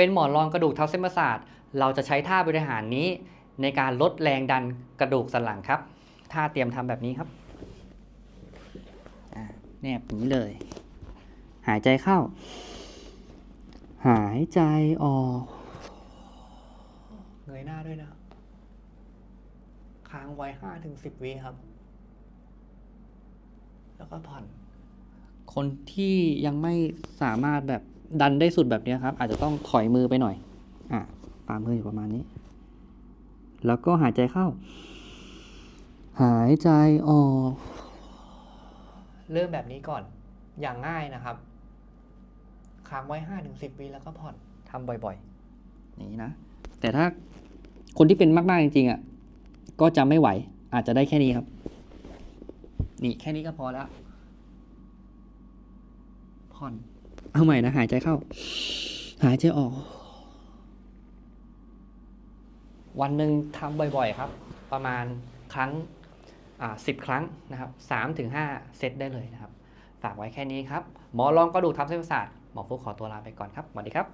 เป็นหมอนรองกระดูกทับเส้นประสาท เราจะใช้ท่าบริหารนี้ ในการลดแรงดันกระดูกสันหลังครับ ท่าเตรียมทำแบบนี้ครับแนบอย่างนี้เลย หายใจเข้า หายใจออก เงยหน้าด้วยนะ ค้างไว้ห้าถึงสิบวิครับ แล้วก็ผ่อน คนที่ยังไม่สามารถแบบ ดันได้สุดแบบเนี้ยครับ อาจจะต้องถอยมือไปหน่อย อะฝ่ามืออยู่ประมาณนี้ แล้วก็หายใจเข้า หายใจออก เริ่มแบบนี้ก่อน อย่างง่ายนะครับ ค้างไว้ห้าถึงสิบวิแล้วก็ผ่อนทำบ่อยๆอย่างนี้นะ แต่ถ้าคนที่เป็นมาก ๆ จริงๆอะ ก็จะไม่ไหว อาจจะได้แค่นี้ครับ นี่แค่นี้ก็พอแล้ว ผ่อน เอาใหม่นะ หายใจเข้า หายใจออก วันหนึ่งทำบ่อยๆ ครับ ประมาณครั้งสิบครั้งนะครับสามถึงห้าเซตได้เลยนะครับ ฝากไว้แค่นี้ครับ หมอลองก็ดูทับเส้นประสาท หมอฟุกขอตัวลาไปก่อนครับสวัสดีครับ